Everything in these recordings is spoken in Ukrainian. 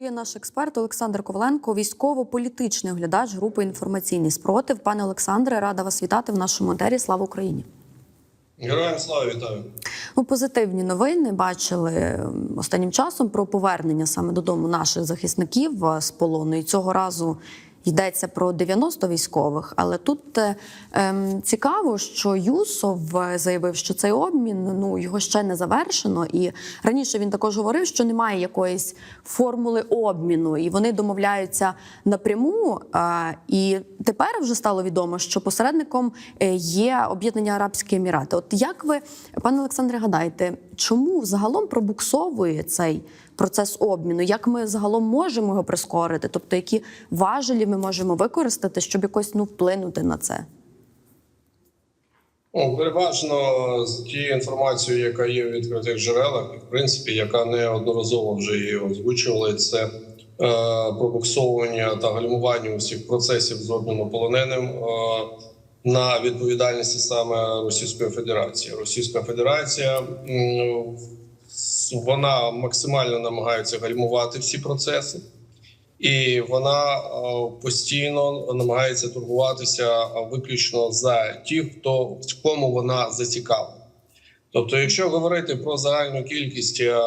Є наш експерт Олександр Коваленко, військово-політичний оглядач групи інформаційний спротив. Пане Олександре, рада вас вітати в нашому етері. Слава Україні! Героям слава вітаю. Ну, позитивні новини бачили останнім часом про повернення саме додому наших захисників е, з полону. І цього разу йдеться про 90 військових. Але тут е, ем, цікаво, що Юсов е, заявив, що цей обмін ну його ще не завершено. І раніше він також говорив, що немає якоїсь формули обміну, і вони домовляються напряму. Е, і тепер вже стало відомо, що посередником е, є Об'єднані Арабські Емірати. От як ви, пане Олександре, гадаєте, чому загалом пробуксовує цей процес обміну? Як ми загалом можемо його прискорити? Тобто, які важелі ми можемо використати, щоб якось ну вплинути на це? Переважно з тією інформацією, яка є в відкритих джерелах, і в принципі, яка неодноразово вже її озвучували, це е, пробуксовування та гальмування усіх процесів з обміну полоненим е, на відповідальності саме Російської Федерації. Російська Федерація вона максимально намагається гальмувати всі процеси. І вона е, постійно намагається турбуватися е, виключно за тих, хто в кому вона зацікавлена. Тобто, якщо говорити про загальну кількість е,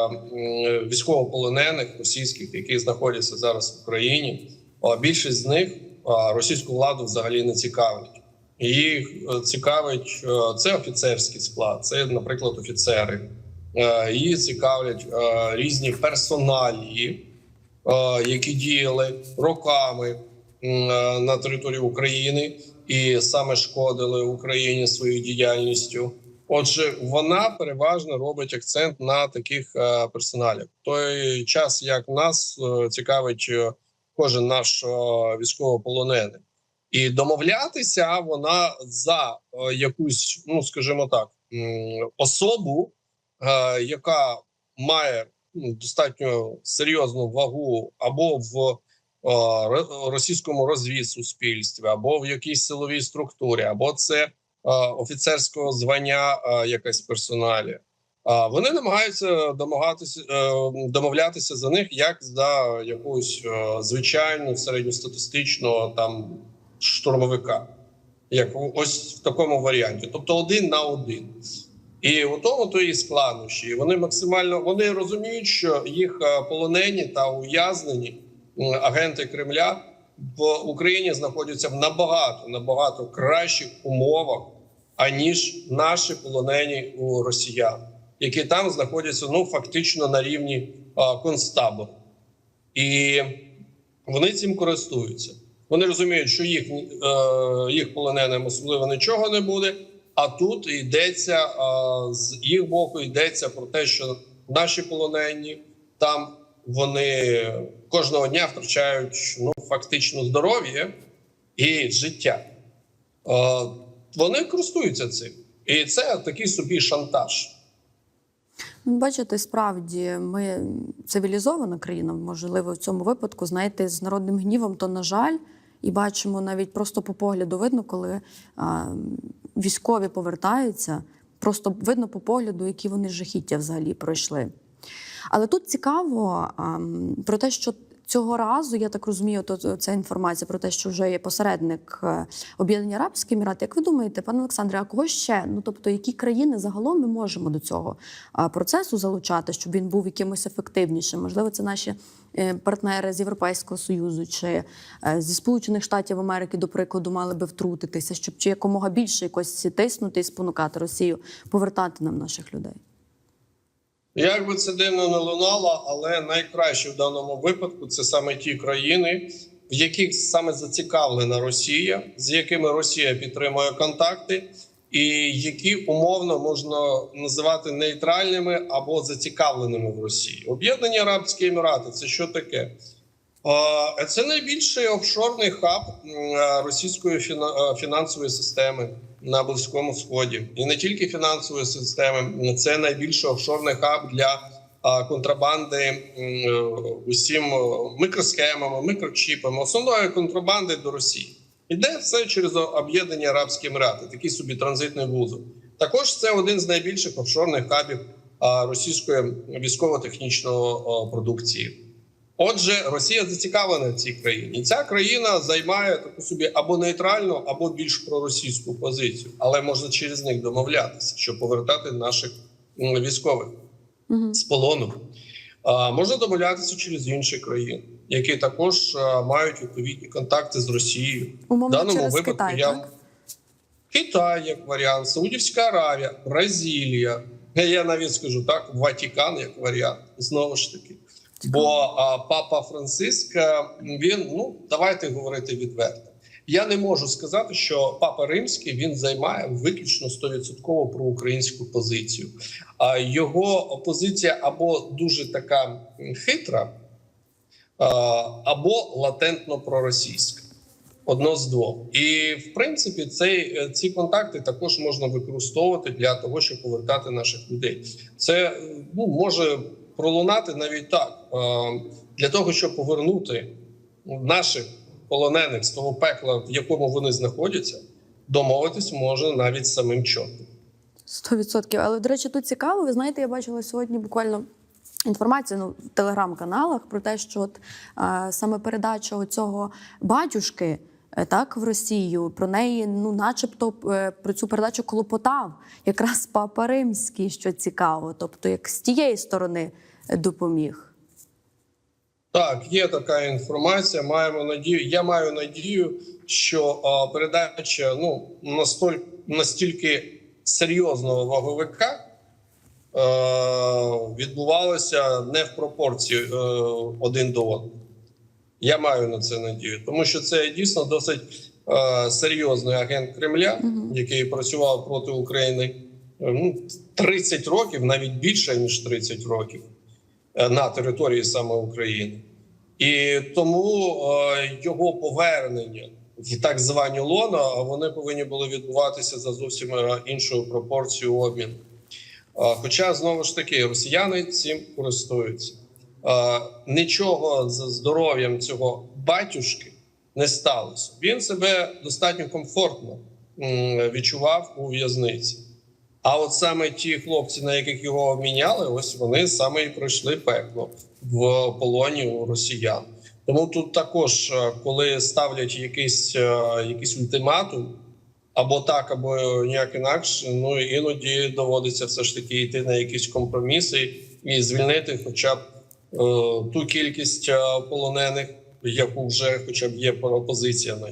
військовополонених російських, які знаходяться зараз в Україні, більшість з них російську владу взагалі не цікавить. Їх цікавить це офіцерський склад, це, наприклад, офіцери. Е, Її цікавлять е, різні персоналії е, які діяли роками на території України і саме шкодили Україні своєю діяльністю. Отже, вона переважно робить акцент на таких персоналів. В той час як нас цікавить кожен наш військовополонений, і домовлятися вона за якусь, ну скажімо так, особу, яка має ну, достатньо серйозну вагу або в е, ро- російському розвідсуспільстві, або в якійсь силовій структурі, або це е, офіцерського звання е, якась персоналі. Вони намагаються домагатися е, домовлятися за них як за якогось е, звичайну середньостатистичного там штурмовика, як ось в такому варіанті, тобто один на один. І у тому то і складнощі. Вони максимально вони розуміють, що їх е, полонені та ув'язнені агенти Кремля в Україні знаходяться в набагато набагато кращих умовах, аніж наші полонені у росіян, які там знаходяться ну фактично на рівні а, концтабору. І вони цим користуються. Вони розуміють, що їх, е, їх полоненим особливо нічого не буде. А тут йдеться з їх боку, йдеться про те, що наші полонені там вони кожного дня втрачають ну фактично здоров'я і життя. Вони користуються цим, і це такий собі шантаж. Ну, Бачите, справді ми цивілізована країна, можливо, в цьому випадку, знаєте, з народним гнівом, то на жаль, і бачимо навіть просто по погляду видно, коли а, військові повертаються, просто видно по погляду, які вони жахіття взагалі пройшли. Але тут цікаво про те, що цього разу, я так розумію, то ця інформація про те, що вже є посередник е, Об'єднані Арабські Емірати. Як ви думаєте, пане Олександре, а кого ще? Ну тобто, які країни загалом ми можемо до цього процесу залучати, щоб він був якимось ефективнішим? Можливо, це наші е, партнери з Європейського союзу чи е, зі Сполучених Штатів Америки, до прикладу, мали би втрутитися, щоб чи якомога більше якось тиснути і спонукати Росію повертати нам наших людей. Як би це дивно не лунало, але найкраще в даному випадку це саме ті країни, в яких саме зацікавлена Росія, з якими Росія підтримує контакти, і які умовно можна називати нейтральними або зацікавленими в Росії. Об'єднані Арабські Емірати це що таке? Це найбільший офшорний хаб е, російської е, фінансової системи на Близькому Сході, і не тільки фінансової системи, це найбільший офшорний хаб для контрабанди е, усім мікросхемами, мікрочіпами, основної контрабанди до Росії. Іде все через Об'єднані Арабські Емірати, такий собі транзитний вузол. Також це один з найбільших офшорних хабів російської військово-технічної продукції. Отже, Росія зацікавлена в цій країні, ця країна займає таку собі або нейтральну, або більш проросійську позицію, але можна через них домовлятися, щоб повертати наших військових Угу. з полону. А, можна домовлятися через інші країни, які також мають відповідні контакти з Росією. В Умовно даному через випадку Китай, я так? Китай як варіант, Саудівська Аравія, Бразилія. Я- навіть скажу так, Ватикан як варіант. Знову ж таки. Бо а, папа Франциск він ну давайте говорити відверто. Я не можу сказати, що папа римський він займає виключно 100% проукраїнську позицію. А його позиція або дуже така хитра, або латентно проросійська. Одно з двох, і в принципі, цей е, ці контакти також можна використовувати для того, щоб повертати наших людей. Це е, ну може пролунати навіть так е, для того, щоб повернути наших полонених з того пекла, в якому вони знаходяться, домовитись може навіть самим чортом. Сто відсотків. Але до речі, тут цікаво. Ви знаєте, я бачила сьогодні буквально інформацію ну, в телеграм-каналах про те, що от е, саме передача цього батюшки. Е, Так, в Росію про неї, ну, начебто, е, про цю передачу клопотав якраз папа римський, що цікаво. Тобто, як з тієї сторони е, допоміг. Так, є така інформація. Маємо надію. Я маю надію, що передача ну настоль, настільки серйозного ваговика е, відбувалася не в пропорції е, один до одного. Я маю на це надію, тому що це дійсно досить е, серйозний агент Кремля, Мгм. який працював проти України е, ну, 30 років, навіть більше ніж 30 років е, на території саме України. І тому е, його повернення в так звані лоно, а вони повинні були відбуватися за зовсім е, іншою пропорцією обміну. Е, Хоча знову ж таки росіяни цим користуються. Е, Нічого з здоров'ям цього батюшки не сталося. Він себе достатньо комфортно відчував у в'язниці. А от саме ті хлопці, на яких його обміняли, ось вони саме і пройшли пекло в полоні у росіян. Тому тут також, е, коли ставлять якийсь, е, якийсь ультиматум, або так, або ніяк інакше, ну іноді доводиться все ж таки йти на якісь компроміси і звільнити, хоча б ту кількість е, полонених, яку вже хоча б є пропозиція на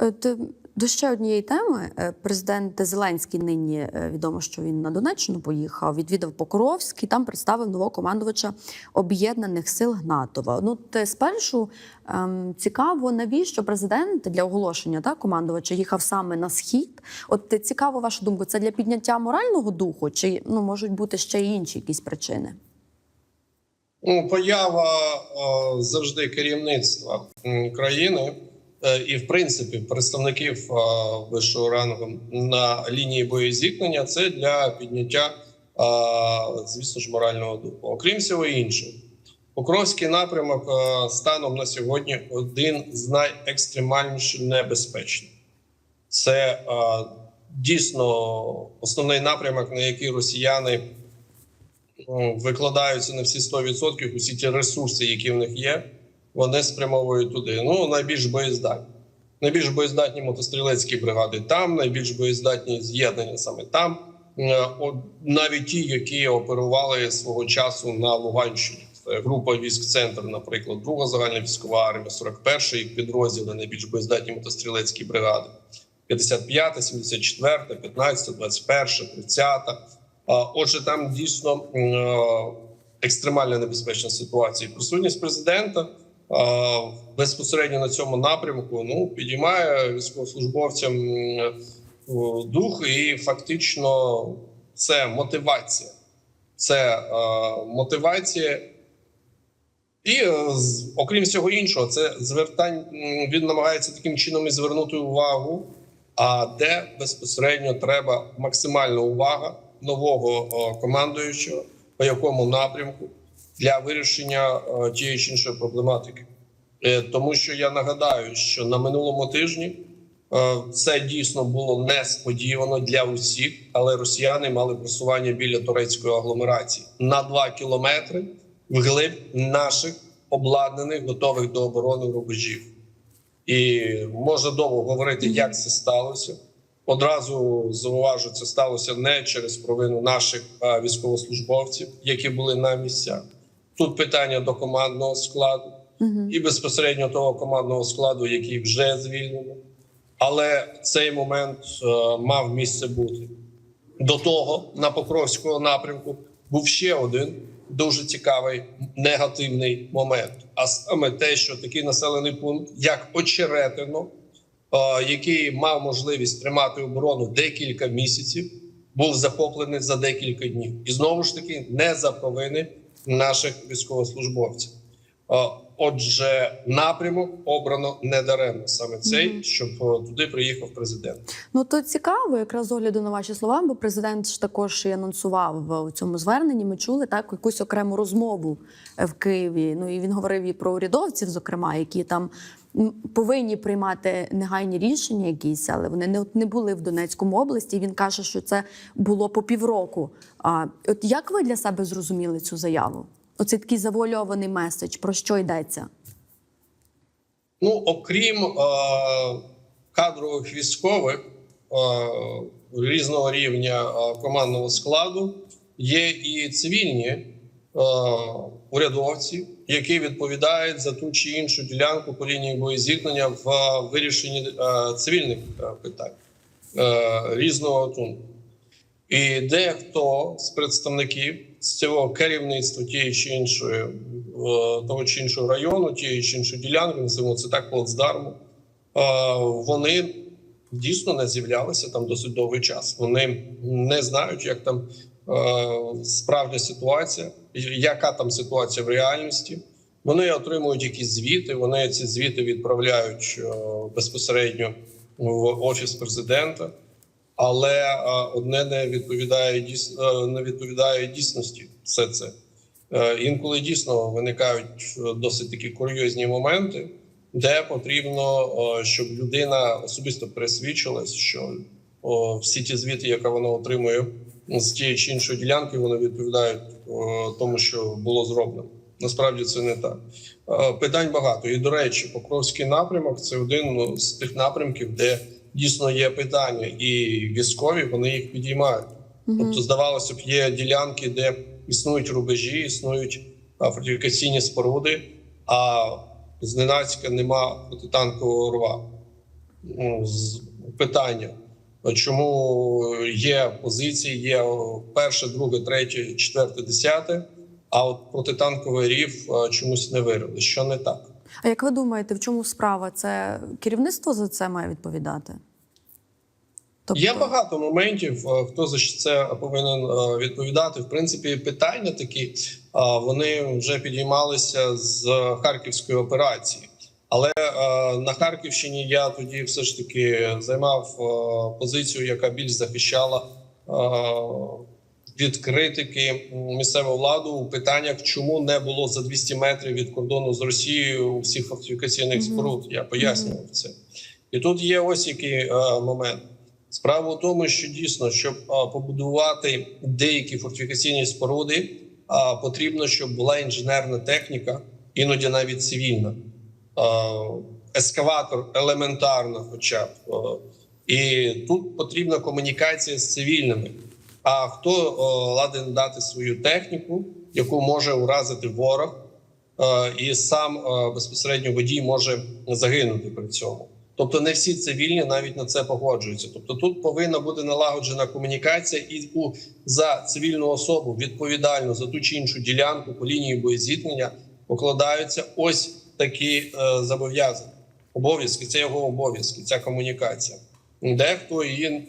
е, До ще однієї теми. Е, Президент Зеленський нині е, відомо, що він на Донеччину поїхав, відвідав Покровськ і там представив нового командувача об'єднаних сил Гнатова. Ну, те спершу ем, цікаво, навіщо президент для оголошення так, командувача їхав саме на схід. От е, цікаво, ваша думка, це для підняття морального духу, чи ну можуть бути ще й інші якісь причини? Ну, поява завжди керівництва країни е, і, в принципі, представників вищого рангу на лінії боєзіткнення це для підняття, звісно ж, морального духу. Окрім всього іншого, Покровський напрямок станом на сьогодні один з найекстремальніше небезпечних. Це дійсно основний напрямок, на який росіяни викладаються на всі 100%, усі ті ресурси, які в них є, вони спрямовують туди. Ну, найбільш боєздатні. Найбільш боєздатні мотострілецькі бригади там, найбільш боєздатні з'єднання саме там. Е, Навіть ті, які оперували свого часу на Луганщині. Група військ центр, наприклад, друга загальна військова армія, 41 їх підрозділи, найбільш боєздатні мотострілецькі бригади. 55, 74, 15, 21, 30. Отже, там дійсно е, екстремально небезпечна ситуація. Присутність президента безпосередньо на цьому напрямку ну підіймає військовослужбовцям дух, і фактично це мотивація. Це е, мотивація. І е, окрім всього іншого, це звертань він намагається таким чином і звернути увагу. А де безпосередньо треба максимальна увага нового командуючого, по якому напрямку для вирішення тієї чи іншої проблематики. Е, Тому що я нагадаю, що на минулому тижні е, це дійсно було несподівано для усіх, але росіяни мали просування біля турецької агломерації на 2 кілометри вглиб наших обладнаних, готових до оборони рубежів. І можна довго говорити, як це сталося. Одразу зауважу, це сталося не через провину наших військовослужбовців, які були на місцях. Тут питання до командного складу і безпосередньо того командного складу, який вже звільнено. Але цей момент е, мав місце бути. До того на Покровського напрямку був ще один дуже цікавий негативний момент. А саме те, що такий населений пункт, як Очеретино, е, який мав можливість тримати оборону декілька місяців, був захоплений за декілька днів. І знову ж таки не за провини наших військовослужбовців. Е, Отже, напрямок обрано недаремно саме цей, щоб е, туди приїхав президент. Ну то цікаво, якраз з огляду на ваші слова, бо президент ж також і анонсував у цьому зверненні. Ми чули так якусь окрему розмову е, в Києві. Ну і він говорив і про урядовців, зокрема, які там повинні приймати негайні рішення, якісь, але вони не, не були в Донецькому області. Він каже, що це було по півроку. А от як ви для себе зрозуміли цю заяву? Оцей такий завуальований меседж, про що йдеться? Ну, окрім е, кадрових військових е, різного рівня е, командного складу, є і цивільні е, урядовці, які відповідають за ту чи іншу ділянку по лінії боєзіткнення в е, вирішенні е, цивільних е, питань різного тунку. І дехто з представників з цього керівництва тієї чи іншої того чи іншого району, тієї чи іншої ділянки, називаємо це так плацдарму, вони дійсно не з'являлися там досить довгий час. Вони не знають, як там справжня ситуація, яка там ситуація в реальності. Вони отримують якісь звіти. Вони ці звіти відправляють е, безпосередньо в офіс президента але е, одне не відповідає дійс- е, не відповідає дійсності. Все це Е, інколи дійсно виникають е, досить такі курйозні моменти, де потрібно, е, щоб людина особисто пересвідчилась, що всі ті звіти, які вона отримує з тієї чи іншої ділянки, вони відповідають тому, що було зроблено. Насправді це не так. Е, Питань багато. І до речі, Покровський напрямок це один ну, з тих напрямків, де дійсно є питання, і військові вони їх підіймають. Тобто, здавалося б, є ділянки, де існують рубежі, існують а, фортифікаційні споруди, а зненацька нема протитанкового рва. Ну, з- питання. Чому є позиції, є перше, друге, третє, четверте, десяте, а от протитанковий рів чомусь не вирили. Що не так? А як ви думаєте, в чому справа? Це керівництво за це має відповідати? Тобто, Є багато моментів, е, хто за це повинен е, відповідати. В принципі, питання такі е, вони вже підіймалися з харківської операції. Але е, на Харківщині я тоді все ж таки займав е, позицію, яка більш захищала е, від критики місцеву владу у питаннях, чому не було за 200 метрів від кордону з Росією всіх фортифікаційних споруд. Я пояснював це. І тут є ось який е, момент. Справа в тому, що дійсно, щоб побудувати деякі фортифікаційні споруди, потрібно, щоб була інженерна техніка, іноді навіть цивільна, ескаватор елементарно, хоча б. І тут потрібна комунікація з цивільними. А хто ладен дати свою техніку, яку може уразити ворог, е, і сам е, безпосередньо водій може загинути при цьому. Тобто не всі цивільні навіть на це погоджуються. Тобто тут повинна бути налагоджена комунікація, і у за цивільну особу відповідальну за ту чи іншу ділянку по лінії боєзіткнення покладаються ось такі е, зобов'язання. Обов'язки це його обов'язки, ця комунікація. Дехто її е,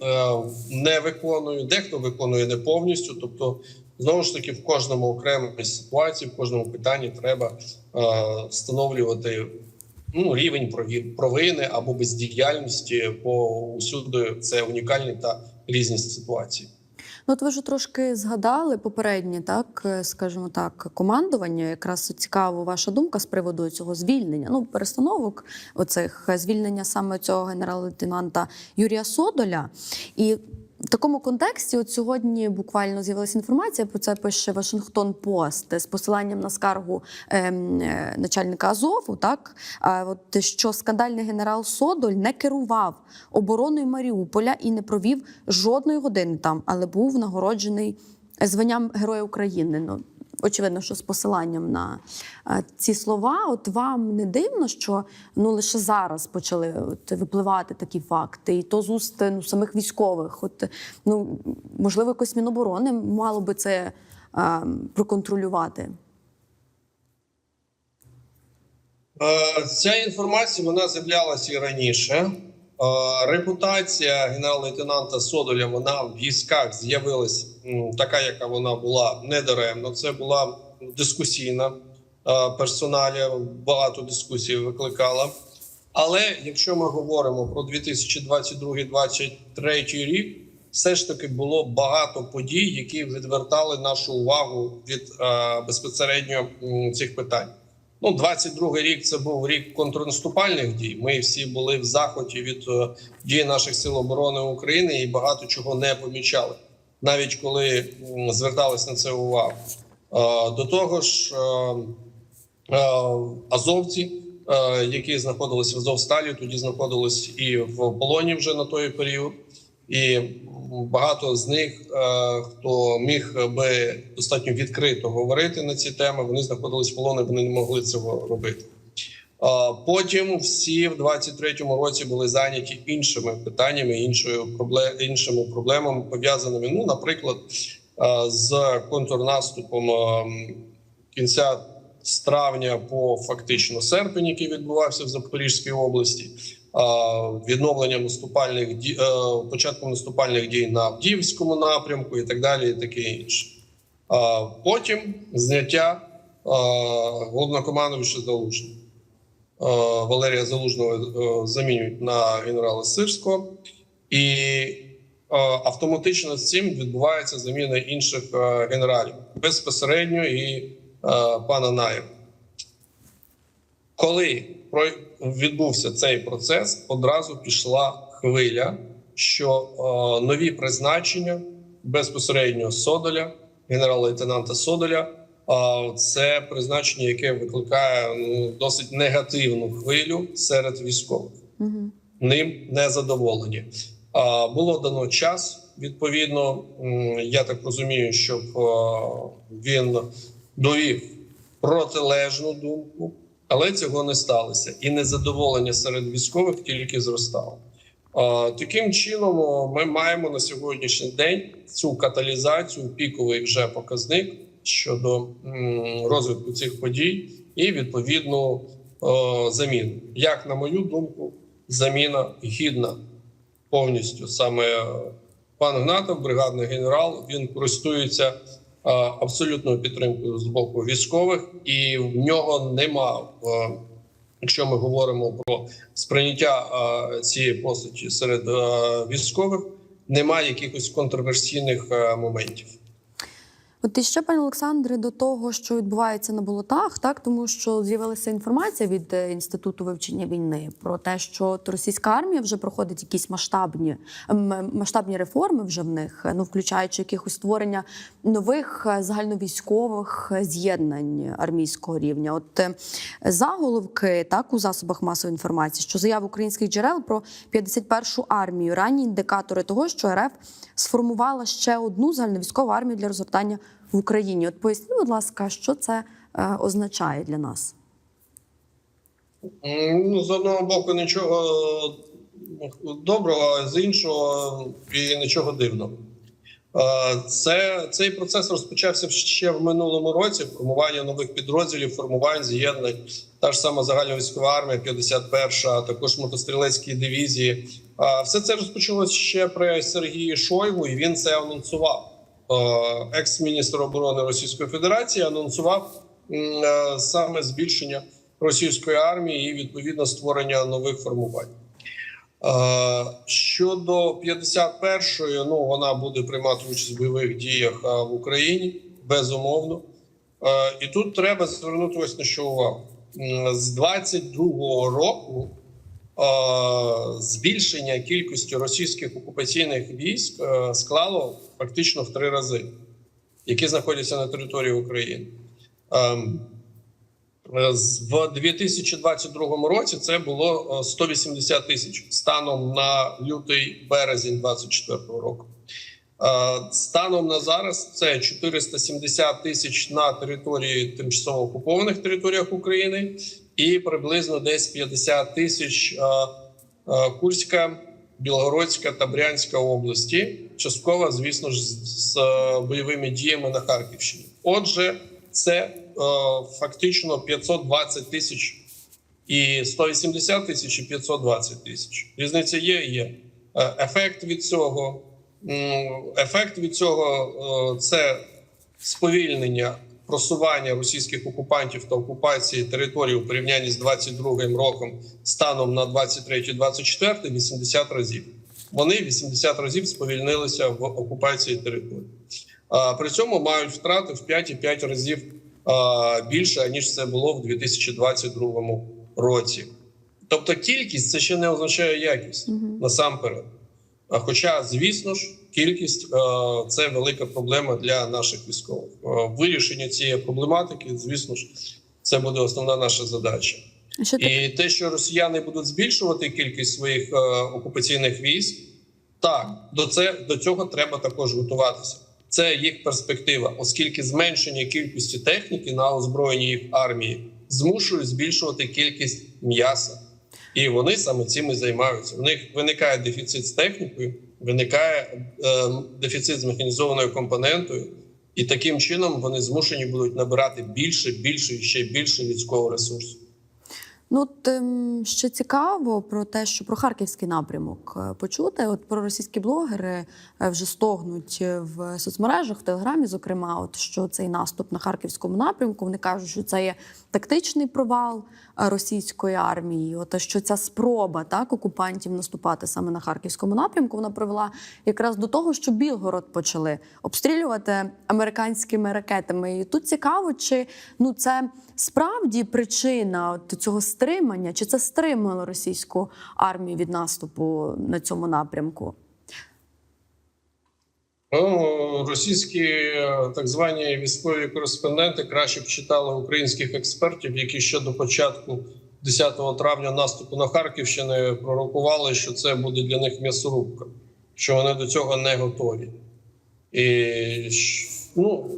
не виконує, дехто виконує не повністю. Тобто, знову ж таки, в кожному окремій ситуації, в кожному питанні треба е, встановлювати ну, рівень провини або бездіяльності, бо усюди це унікальні та різні ситуації. Ну, от ви вже трошки згадали попереднє, так е, скажімо так, командування. Якраз цікаво ваша думка з приводу цього звільнення. Ну, перестановок оцих е, звільнення саме цього генерал-лейтенанта Юрія Содоля. І В такому контексті, от сьогодні буквально з'явилася інформація, про це пише Вашингтон Пост з посиланням на скаргу ем, е, начальника Азову, так а, от, що скандальний генерал Содоль не керував обороною Маріуполя і не провів жодної години там, але був нагороджений званням Героя України. Ну, очевидно, що з посиланням на е, ці слова, от вам не дивно, що ну лише зараз почали от, випливати такі факти, і то з уст ну, самих військових. От ну можливо, якось Міноборони мало би це е, проконтролювати. Ця інформація вона з'являлася і раніше. Е, Репутація генерал-лейтенанта Содоля вона в військах з'явилась м, така, яка вона була недаремно. Це була дискусійна персоналія, багато дискусій викликала. Але якщо ми говоримо про 2022-2023 рік, все ж таки було багато подій, які відвертали нашу увагу від безпосередньо цих питань. Ну, 22-й рік це був рік контрнаступальних дій. Ми всі були в захваті від е, дій наших сил оборони України і багато чого не помічали, навіть коли звертались на це увагу. Е, До того ж, е, е, азовці, які знаходилися в Азовсталі, тоді знаходились і в полоні вже на той період. І багато з них, хто міг би достатньо відкрито говорити на ці теми, вони знаходились в полоні, вони не могли цього робити. Потім всі в 23-му році були зайняті іншими питаннями, іншою іншими проблемами пов'язаними. Ну, наприклад, з контрнаступом кінця з травня по фактично серпень, який відбувався в Запорізькій області, відновленням наступальних дій, е, початком наступальних дій на Авдіївському напрямку і так далі, і таке інше. Потім зняття головнокомандуюча Залужного. Е, Валерія Залужного е, замінюють на генерала Сирського, і е, автоматично з цим відбувається заміна інших генералів безпосередньо і пана Наєва. Коли відбувся цей процес, одразу пішла хвиля, що нові призначення безпосередньо Содоля, генерал-лейтенанта Содоля, е, це призначення, яке викликає ну, досить негативну хвилю серед військових. Угу. Ним не задоволені. А, було дано час. Відповідно, я так розумію, щоб він довів протилежну думку, але цього не сталося, і незадоволення серед військових тільки зростало. А, Таким чином, ми маємо на сьогоднішній день цю каталізацію, піковий вже показник щодо розвитку цих подій і відповідну е, заміну. Як на мою думку, заміна гідна повністю. Саме е, пан Гнатов, бригадний генерал, він користується е, абсолютною підтримкою з боку військових, і в нього нема. Якщо ми говоримо про сприйняття цієї постаті серед військових, немає якихось контроверсійних моментів. От і ще, пане Олександре, до того, що відбувається на болотах, так тому що з'явилася інформація від е, інституту вивчення війни про те, що російська армія вже проходить якісь масштабні масштабні реформи вже в них, ну включаючи якихось створення нових е, загальновійськових з'єднань армійського рівня. От е, заголовки так у засобах масової інформації, що заяви українських джерел про 51-шу армію ранні індикатори того, що РФ сформувала ще одну загальновійськову армію для розгортання в Україні. От поясніть, будь ласка, що це е, означає для нас? Ну, з одного боку, нічого е, доброго, а з іншого і нічого дивного. Е, Це цей процес розпочався ще в минулому році. Формування нових підрозділів, формувань з'єднань. Та ж сама загальновійськова армія, 51-ша, також мотострілецькі дивізії. Все це розпочалося ще при Сергії Шойгу, і він це анонсував. Е, Екс-міністр оборони Російської Федерації анонсував е, саме збільшення російської армії і відповідно створення нових формувань. Е, Щодо 51-ї, ну вона буде приймати участь в бойових діях в Україні безумовно. І тут треба звернути ось на що увагу з 22-го року. Е, збільшення кількості російських окупаційних військ е, склало фактично в три рази, які знаходяться на території України. Ем, е, В 2022 році це було е, 180 тисяч станом на лютий березень 2024 року. Станом на зараз це 470 тисяч на території тимчасово окупованих територіях України і приблизно десь 50 тисяч е, е, Курська, Білгородська та Брянська області. Частково, звісно ж, з, е, бойовими діями на Харківщині. Отже, це фактично 520 тисяч і 180 тисяч і 520 тисяч. Різниця є. Є ефект від цього. Ефект від цього це сповільнення просування російських окупантів та окупації території у порівнянні з 22 роком станом на 23-24 80 разів. Вони 80 разів сповільнилися в окупації території. При цьому мають втрати в 5,5 разів більше ніж це було в 2022 році. Тобто, кількість це ще не означає якість насамперед. Хоча, звісно ж, кількість е, це велика проблема для наших військових. Е, Вирішення цієї проблематики, звісно ж, це буде основна наша задача. Що І те, що росіяни будуть збільшувати кількість своїх е, окупаційних військ, так до це до цього треба також готуватися. Це їх перспектива, оскільки зменшення кількості техніки на озброєнні їх армії змушує збільшувати кількість м'яса. І вони саме цим і займаються. В них виникає дефіцит з технікою, виникає е, дефіцит з механізованою компонентою, і таким чином вони змушені будуть набирати більше, більше і ще більше людського ресурсу. Ну, от, ем, ще цікаво про те, що про харківський напрямок е, почути. От про російські блогери е, вже стогнуть е, в соцмережах, в телеграмі, зокрема, от що цей наступ на харківському напрямку. Вони кажуть, що це є тактичний провал російської армії. От що ця спроба так окупантів наступати саме на харківському напрямку, вона привела якраз до того, що Білгород почали обстрілювати американськими ракетами. І тут цікаво, чи ну це справді причина цього стримання, чи це стримало російську армію від наступу на цьому напрямку? Ну, російські е, так звані військові кореспонденти краще б читали українських експертів, які ще до початку 10 травня наступу на Харківщини пророкували, що це буде для них м'ясорубка, що вони до цього не готові. І ну,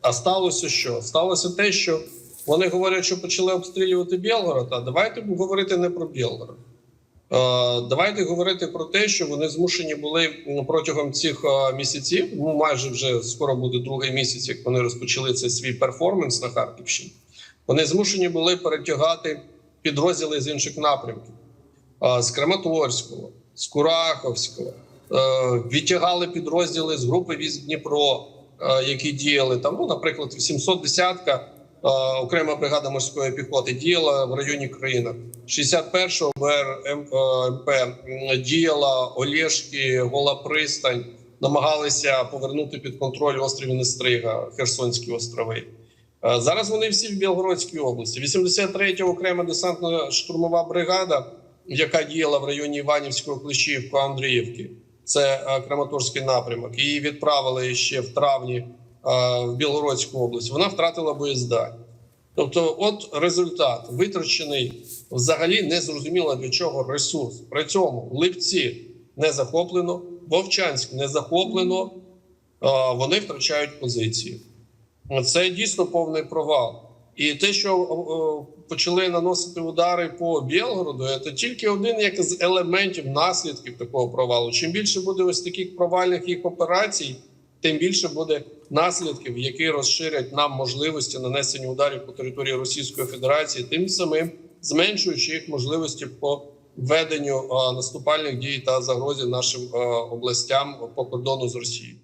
а сталося що? Сталося те, що вони говорять, що почали обстрілювати Білгород. А давайте говорити не про Білгород. Е, Давайте говорити про те, що вони змушені були протягом цих е, місяців. Ну майже вже скоро буде другий місяць, як вони розпочали цей свій перформанс на Харківщині. Вони змушені були перетягати підрозділи з інших напрямків Е, з Краматорського, з Кураховського. Відтягали підрозділи з групи військ Дніпро, які діяли там. Ну, наприклад, 710-ка е, окрема бригада морської піхоти діяла в районі країни. 61-го БРМП діяла Олєшки, Гола Пристань, намагалися повернути під контроль острів Нестрига, Херсонські острови. Е, Зараз вони всі в Білгородській області. 83-я окрема десантно-штурмова бригада, яка діяла в районі Іванівського, Клещівського, Андріївки. Це е, Краматорський напрямок. Її відправили ще в травні е, в Білгородську область. Вона втратила боєздатність. Тобто, от результат витрачений взагалі не зрозуміло для чого ресурс. При цьому Липці не захоплено, Вовчанськ не захоплено, вони втрачають позиції. Це дійсно повний провал. І те, що о, почали наносити удари по Білгороду, це тільки один як з елементів наслідків такого провалу. Чим більше буде ось таких провальних їх операцій, тим більше буде наслідків, які розширять нам можливості нанесення ударів по території Російської Федерації, тим самим зменшуючи їх можливості по веденню наступальних дій та загрозі нашим областям по кордону з Росією.